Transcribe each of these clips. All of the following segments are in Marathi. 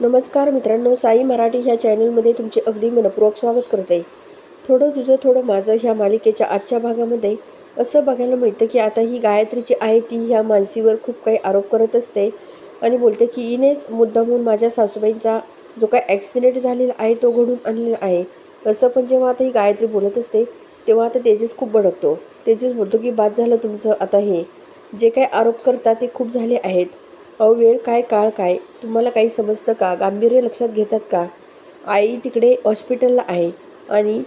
नमस्कार मित्रांनो साई मराठी ह्या चॅनलमध्ये तुमचे अगदी मनपूर्वक स्वागत करते. थोडं तुझं थोडं माझं ह्या मालिकेच्या आजच्या भागामध्ये असं बघायला मिळतं की आता ही गायत्री जी आहे ती ह्या मानसीवर खूप काही आरोप करत असते आणि बोलते की हिनेच मुद्दामून माझ्या सासूबाईंचा जो काय ॲक्सिडेंट झालेला आहे तो घडून आणलेला आहे. असं पण जेव्हा आता ही गायत्री बोलत असते तेव्हा आता तेजस खूप भडकतो. तेजस बोलतो की बाद झालं तुमचं आता हे. जे काय आरोप करता ते खूप झाले आहेत. अहो वेळ काय काळ काय? तुम्हाला काही समजतं का? गांभीर्य लक्षात घेतात का? आई तिकडे हॉस्पिटलला आहे आणि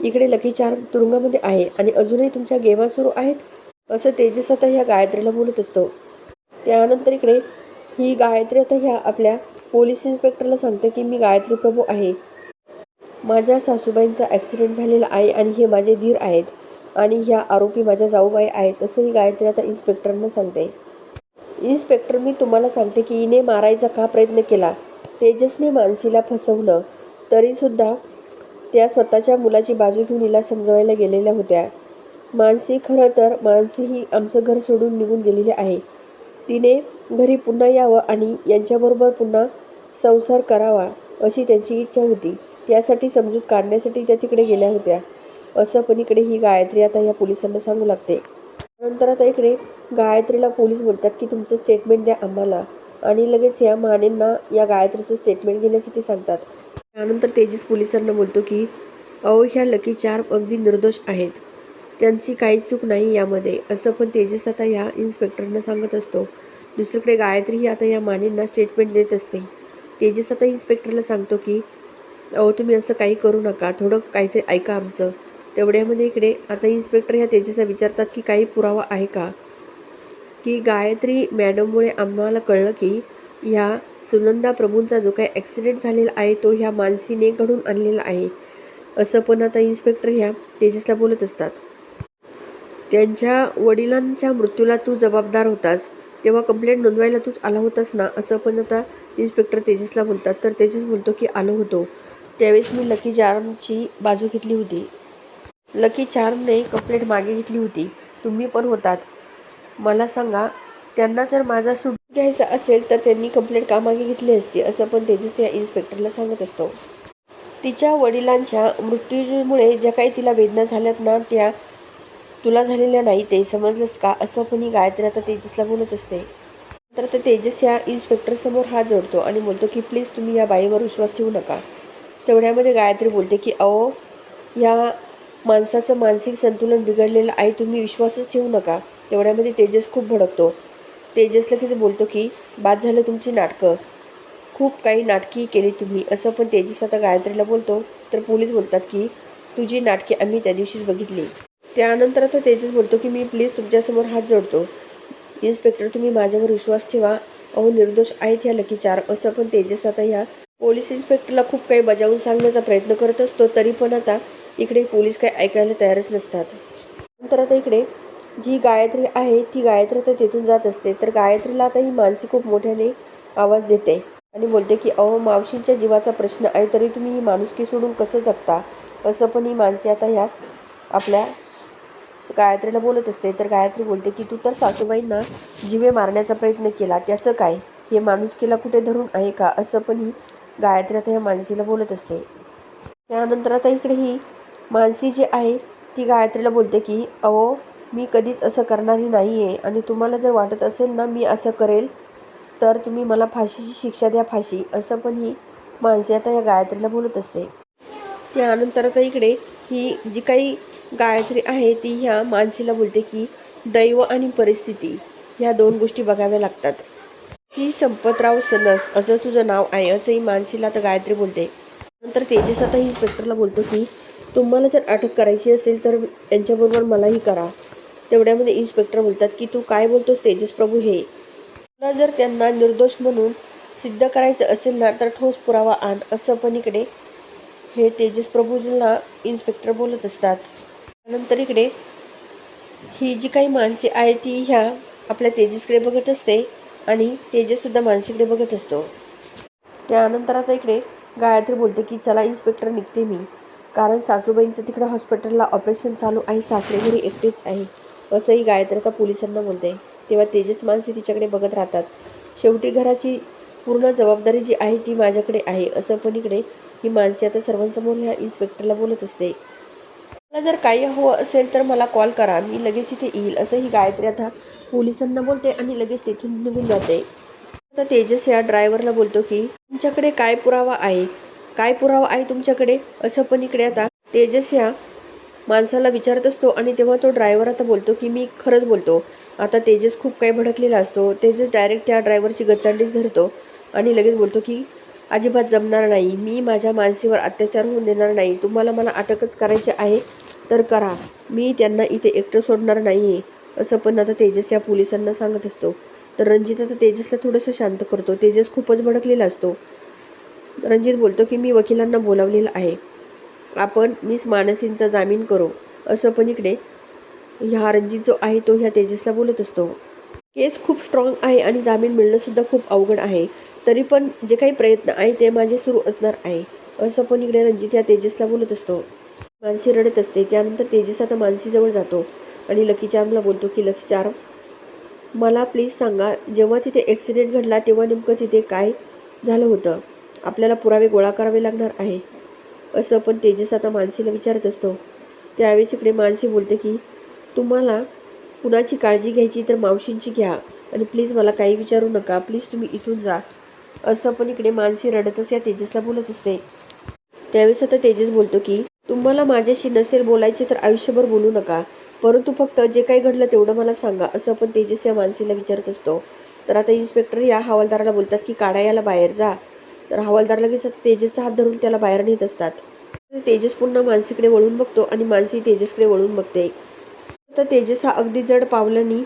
इकडे लकी चार तुरुंगामध्ये आहे आणि अजूनही तुमच्या गेमा सुरू आहेत? असं तेजस आता ह्या गायत्रीला बोलत असतो. त्यानंतर इकडे ही गायत्री आता ह्या आपल्या पोलीस इन्स्पेक्टरला सांगते की मी गायत्री प्रभू आहे. माझ्या सासूबाईंचा ॲक्सिडेंट झालेला आहे आणि हे माझे धीर आहेत आणि ह्या आरोपी माझ्या जाऊबाई आहेत असंही गायत्री आता इन्स्पेक्टरना सांगते. इन्स्पेक्टर मी तुम्हाला सांगते की हिने मारायचा का प्रयत्न केला? तेजसने मानसीला फसवलं. तरीसुद्धा त्या स्वतःच्या मुलाची बाजू घेऊन हिला समजवायला गेलेल्या होत्या. मानसी खरं तर मानसी ही आमचं घर सोडून निघून गेलेली आहे. तिने घरी पुन्हा यावं आणि यांच्याबरोबर पुन्हा संसार करावा अशी त्यांची इच्छा होती. त्यासाठी समजूत काढण्यासाठी त्या तिकडे गेल्या होत्या. असं पण इकडे ही गायत्री आता या पोलिसांना सांगू लागते. नंतर आता इकडे गायत्रीला पोलीस बोलतात की तुमचं स्टेटमेंट द्या आम्हाला. आणि लगेच या मानेंना या गायत्रीचं स्टेटमेंट घेण्यासाठी सांगतात. त्यानंतर तेजस पोलिसांना बोलतो की अहो ह्या लकी चार अगदी निर्दोष आहेत. त्यांची काही चूक नाही यामध्ये. असं पण तेजस आता या इन्स्पेक्टरना सांगत असतो. दुसरीकडे गायत्री ही आता या मानेंना स्टेटमेंट देत असते. तेजस आता इन्स्पेक्टरला सांगतो की अहो तुम्ही असं काही करू नका. थोडं काहीतरी ऐका आमचं. तेवढ्यामध्ये इकडे आता इन्स्पेक्टर ह्या तेजसला विचारतात की काही पुरावा आहे का? की गायत्री मॅडममुळे आम्हाला कळलं की ह्या सुनंदा प्रभूंचा जो काही ॲक्सिडेंट झालेला आहे तो ह्या मानसीने घडून आणलेला आहे. असं पण आता इन्स्पेक्टर ह्या तेजसला बोलत असतात. त्यांच्या वडिलांच्या मृत्यूला तू जबाबदार होतास तेव्हा कंप्लेंट नोंदवायला तूच आला होतास ना? असं पण आता इन्स्पेक्टर तेजसला बोलतात. तर तेजस बोलतो की आलो होतो. त्यावेळेस मी लकी चार्मची बाजू घेतली होती. लकी चार्मने कंप्लेंट मागे घेतली होती. तुम्ही पण होतात. मला सांगा त्यांना जर माझा सूट घ्यायचा असेल तर त्यांनी कंप्लेंट का मागे घेतली असती? असं पण तेजस या इन्स्पेक्टरला सांगत असतो. तिच्या वडिलांच्या मृत्यूमुळे ज्या काही तिला वेदना झाल्यात ना त्या तुला झालेल्या नाही. ते समजलंस का? असं पण ही गायत्री आता तेजसला बोलत असते. तर ते तेजस या इन्स्पेक्टरसमोर हात जोडतो आणि बोलतो की प्लीज तुम्ही या बाईवर विश्वास ठेवू नका. तेवढ्यामध्ये गायत्री बोलते की अहो या माणसाचं मानसिक संतुलन बिघडलेलं आहे तुम्ही विश्वासच ठेवू नका. तेवढ्यामध्ये तेजस खूप भडकतो. तेजस लगेच बोलतो की बाद झालं तुमची नाटकं. खूप काही नाटकी केली तुम्ही. असं पण तेजस आता गायत्रीला बोलतो. तर पोलीस बोलतात की तुझी नाटके आम्ही त्या दिवशीच बघितली. त्यानंतर आता तेजस बोलतो की मी प्लीज तुमच्यासमोर हात जोडतो. इन्स्पेक्टर तुम्ही माझ्यावर विश्वास ठेवा. अहो निर्दोष आहेत ह्या लकी चार. असं पण तेजस आता ह्या पोलीस इन्स्पेक्टरला खूप काही बजावून सांगण्याचा प्रयत्न करत असतो. तरी पण आता इकडे पोलीस काही ऐकायला तयारच नसतात. नंतर आता इकडे जी गायत्री आहे ती गायत्री तर तिथून जात असते. तर गायत्रीला आता ही मानसी खूप मोठ्याने आवाज देते आणि बोलते की अहो मावशींच्या जीवाचा प्रश्न आहे तरी तुम्ही ही माणुसकी सोडून कसं जगता? असं पण ही माणसे आता ह्या आपल्या गायत्रीला बोलत असते. तर गायत्री बोलते की तू तर सासूबाईंना जिवे मारण्याचा प्रयत्न केला त्याचं काय? हे माणुसकीला कुठे धरून आहे का? असं पण ही गायत्री आता ह्या माणसीला बोलत असते. त्यानंतर आता इकडे ही मानसी जी आहे ती गायत्रीला बोलते की अहो मी कधीच असं करणारी नाही आहे आणि तुम्हाला जर वाटत असेल ना मी असं करेल तर तुम्ही मला फाशीची शिक्षा द्या फाशी असं पण ही मानसी आता या गायत्रीला बोलत असते. त्यानंतर आता इकडे ही जी काही गायत्री आहे ती ह्या मानसीला बोलते की दैव आणि परिस्थिती ह्या दोन गोष्टी बघाव्या लागतात. ही संपतराव सनस असं तुझं नाव आहे असंही मानसीला आता गायत्री बोलते. नंतर तेजस आता इन्स्पेक्टरला बोलतो की तुम्हाला जर अटक करायची असेल तर यांच्याबरोबर मलाही करा. तेवढ्यामध्ये इन्स्पेक्टर बोलतात की तू काय बोलतोस तेजस प्रभू हे. तुला जर त्यांना निर्दोष म्हणून सिद्ध करायचं असेल ना तर ठोस पुरावा आण असं पण इकडे हे तेजस प्रभूला इन्स्पेक्टर बोलत असतात. त्यानंतर इकडे ही जी काही माणसे आहे ती ह्या आपल्या तेजसकडे बघत असते आणि तेजससुद्धा मानसीकडे बघत असतो. त्यानंतर आता इकडे गायत्री बोलते की चला इन्स्पेक्टर निघते मी. कारण सासूबाईंचं तिकडं हॉस्पिटलला ऑपरेशन चालू आहे सासरे घरी एकटेच आहे. असंही गायत्री आता पोलिसांना बोलते. तेव्हा तेजस माणसे तिच्याकडे बघत राहतात. शेवटी घराची पूर्ण जबाबदारी जी आहे ती माझ्याकडे आहे. असं पण इकडे ही माणसे आता सर्वांसमोर ह्या इन्स्पेक्टरला बोलत असते. मला जर काही हवं असेल तर मला कॉल करा. मी लगेच इथे येईल असं ही गायत्री आता पोलिसांना बोलते आणि लगेच तिथून निघून जाते. आता तेजस या ड्रायव्हरला बोलतो की तुमच्याकडे काय पुरावा आहे? काय पुरावा आहे तुमच्याकडे? असं पण इकडे आता तेजस या माणसाला विचारत असतो आणि तेव्हा तो ड्रायव्हर आता बोलतो की मी खरंच बोलतो. आता तेजस खूप काही भडकलेला असतो. तेजस डायरेक्ट त्या ड्रायव्हरची गचांडीच धरतो आणि लगेच बोलतो की अजिबात जमणार नाही. मी माझ्या मानसीवर अत्याचार होऊन देणार नाही. तुम्हाला मला अटकच करायची आहे तर करा. मी त्यांना इथे एकटं सोडणार नाही. आहे असं पण आता तेजस या पोलिसांना सांगत असतो. तर रणजित आता तेजसला थोडंसं शांत करतो. तेजस खूपच भडकलेला असतो. रणजित बोलतो की मी वकिलांना बोलावलेलं आहे. आपण मिस मानसींचा जामीन करू. असं पण इकडे ह्या रणजित जो आहे तो ह्या तेजसला बोलत असतो. केस खूप स्ट्रॉंग आहे आणि जामीन मिळणंसुद्धा खूप अवघड आहे. तरी पण जे काही प्रयत्न आहे ते माझे सुरू असणार आहे. असं पण इकडे रणजित या तेजसला बोलत असतो. मानसी रडत असते. त्यानंतर तेजस आता मानसीजवळ जातो आणि लकी चार्मला बोलतो की लकी चार्म मला प्लीज सांगा जेव्हा तिथे ॲक्सिडेंट घडला तेव्हा नेमकं तिथे काय झालं होतं? आपल्याला पुरावे गोळा करावे लागणार आहे. असं पण तेजस आता मानसीला विचारत असतो. त्यावेळेस इकडे मानसी बोलते की तुम्हाला कुणाची काळजी घ्यायची तर मावशींची घ्या आणि प्लीज मला काही विचारू नका प्लीज तुम्ही इथून जा. असं पण इकडे मानसी रडतच या तेजसला बोलत असते. त्यावेळेस आता तेजस बोलतो की तुम्हाला माझ्याशी नसेल बोलायचे तर आयुष्यभर बोलू नका परंतु फक्त जे काही घडलं तेवढं मला सांगा असं पण तेजस या मानसीला विचारत असतो. तर आता इन्स्पेक्टर या हवालदाराला बोलतात की काढा याला बाहेर जा तर हवालदार लगेच आता तेजसचा हात धरून त्याला बाहेर नेत असतात. तेजस पुन्हा मानसीकडे वळून बघतो आणि मानसी तेजसकडे वळून बघते. तर तेजस हा अगदी जड पावलांनी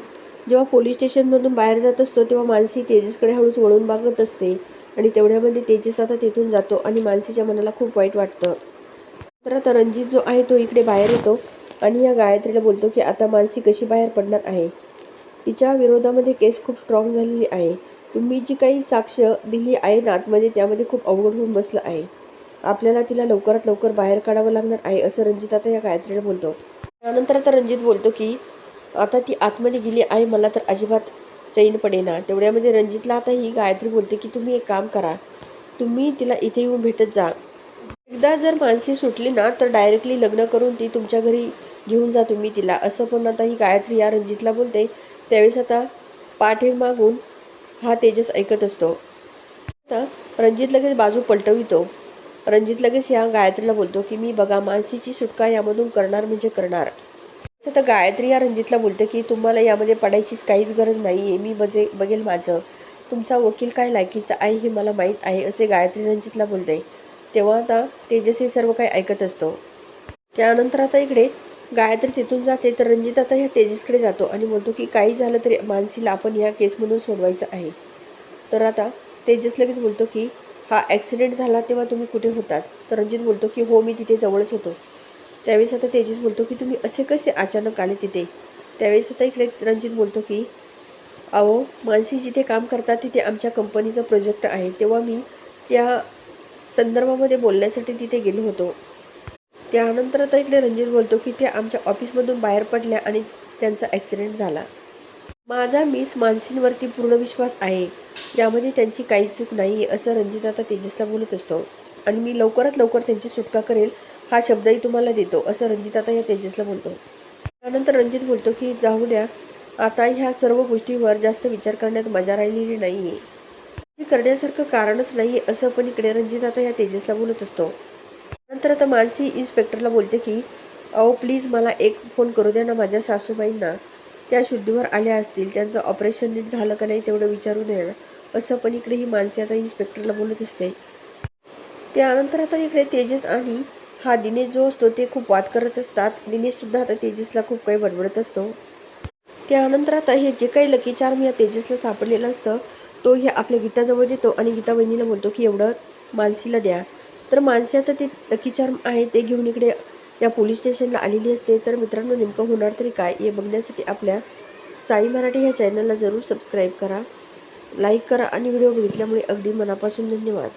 जेव्हा पोलीस स्टेशनमधून बाहेर जात असतो तेव्हा मानसी तेजसकडे हळूच वळून बघत असते आणि तेवढ्यामध्ये तेजस आता तिथून जातो आणि मानसीच्या मनाला खूप वाईट वाटतं. तर आता रणजित जो आहे तो इकडे बाहेर येतो आणि या गायत्रीला बोलतो की आता मानसी कशी बाहेर पडणार आहे? तिच्या विरोधामध्ये केस खूप स्ट्रॉंग झालेली आहे. तुम्ही जी काही साक्ष दिली आहे ना आतमध्ये त्यामध्ये खूप अवघड होऊन बसलं आहे. आपल्याला तिला लवकरात लवकर बाहेर काढावं लागणार आहे असं रणजित आता या गायत्रीला बोलतो. त्यानंतर आता रणजित बोलतो की आता ती आतमध्ये गेली आहे मला तर अजिबात चैन पडेना. तेवढ्यामध्ये रणजितला आता ही गायत्री बोलते की तुम्ही एक काम करा. तुम्ही तिला इथे येऊन भेटत जा. एकदा जर मानसी सुटली ना तर डायरेक्टली लग्न करून ती तुमच्या घरी घेऊन जा तुम्ही तिला. असं पण आता ही गायत्री या रणजितला बोलते. त्यावेळेस आता पाठीमागून हा तेजस ऐकत असतो. आता रणजित लगेच बाजू पलटवितो. रणजित लगेच या गायत्रीला बोलतो की मी बघा मानसीची सुटका यामधून करणार म्हणजे करणार. आता गायत्री या रणजितला बोलते की तुम्हाला यामध्ये पडायचीच काहीच गरज नाही आहे मी बजे बघेल माझं. तुमचा वकील काय लायकीचा आहे हे मला माहीत आहे असे गायत्री रणजितला बोलते. तेव्हा आता तेजस हे सर्व काही ऐकत असतो. त्यानंतर आता इकडे गायत्री तिथून जाते तर रणजित आता ह्या तेजसकडे जातो आणि म्हणतो की काही झालं तरी मानसीला आपण ह्या केसमधून सोडवायचं आहे. तर आता तेजस लगेच बोलतो की हा ॲक्सिडेंट झाला तेव्हा तुम्ही कुठे होतात? तर रणजित बोलतो की हो मी तिथे जवळच होतो. त्यावेळेस आता तेजस बोलतो की तुम्ही असे कसे अचानक आले तिथे? त्यावेळेस आता इकडे रणजित बोलतो की अहो मानसी जिथे काम करतात तिथे आमच्या कंपनीचा प्रोजेक्ट आहे. तेव्हा मी त्या संदर्भामध्ये बोलण्यासाठी तिथे गेलो होतो. त्यानंतर आता इकडे रणजित बोलतो की त्या आमच्या ऑफिसमधून बाहेर पडल्या आणि त्यांचा ॲक्सिडेंट झाला. माझा मिस मानसींवरती पूर्ण विश्वास आहे. यामध्ये त्यांची काही चूक नाही आहे असं रणजित आता तेजसला बोलत असतो. आणि मी लवकरात लवकर त्यांची सुटका करेल हा शब्दही तुम्हाला देतो असं रणजित आता या तेजसला बोलतो. त्यानंतर रणजित बोलतो की जाऊ द्या. आता ह्या सर्व गोष्टीवर जास्त विचार करण्यात मजा राहिलेली नाही आहे करण्यासारखं कारणच नाही आहे असं पण इकडे रणजित आता या तेजसला बोलत असतो. नंतर आता मानसी इन्स्पेक्टरला बोलते की अहो प्लीज मला एक फोन करू द्या ना माझ्या सासूबाईंना. त्या शुद्धीवर आल्या असतील. त्यांचं ऑपरेशन नीट झालं का नाही तेवढं विचारू द्या ना. असं पण इकडे ही मानसी आता इन्स्पेक्टरला बोलत असते. त्यानंतर आता इकडे तेजस आणि हा दिनेश जो असतो ते खूप वाद करत असतात. दिनेशसुद्धा आता तेजसला खूप काही बडबडत असतो. त्यानंतर आता हे जे काही लकी चार्म या तेजसला सापडलेलं असतं तो हे आपल्या गीताजवळ देतो आणि गीता बहिणीला बोलतो की एवढं मानसीला द्या. तर माणसे आता ते लकी चार्म आहे ते घेऊन इकडे या पोलीस स्टेशनला आलेली असते. तर मित्रांनो नेमकं होणार तरी काय हे बघण्यासाठी आपल्या साई मराठी ह्या चॅनलला जरूर सबस्क्राईब करा लाईक करा आणि व्हिडिओ बघितल्यामुळे अगदी मनापासून धन्यवाद.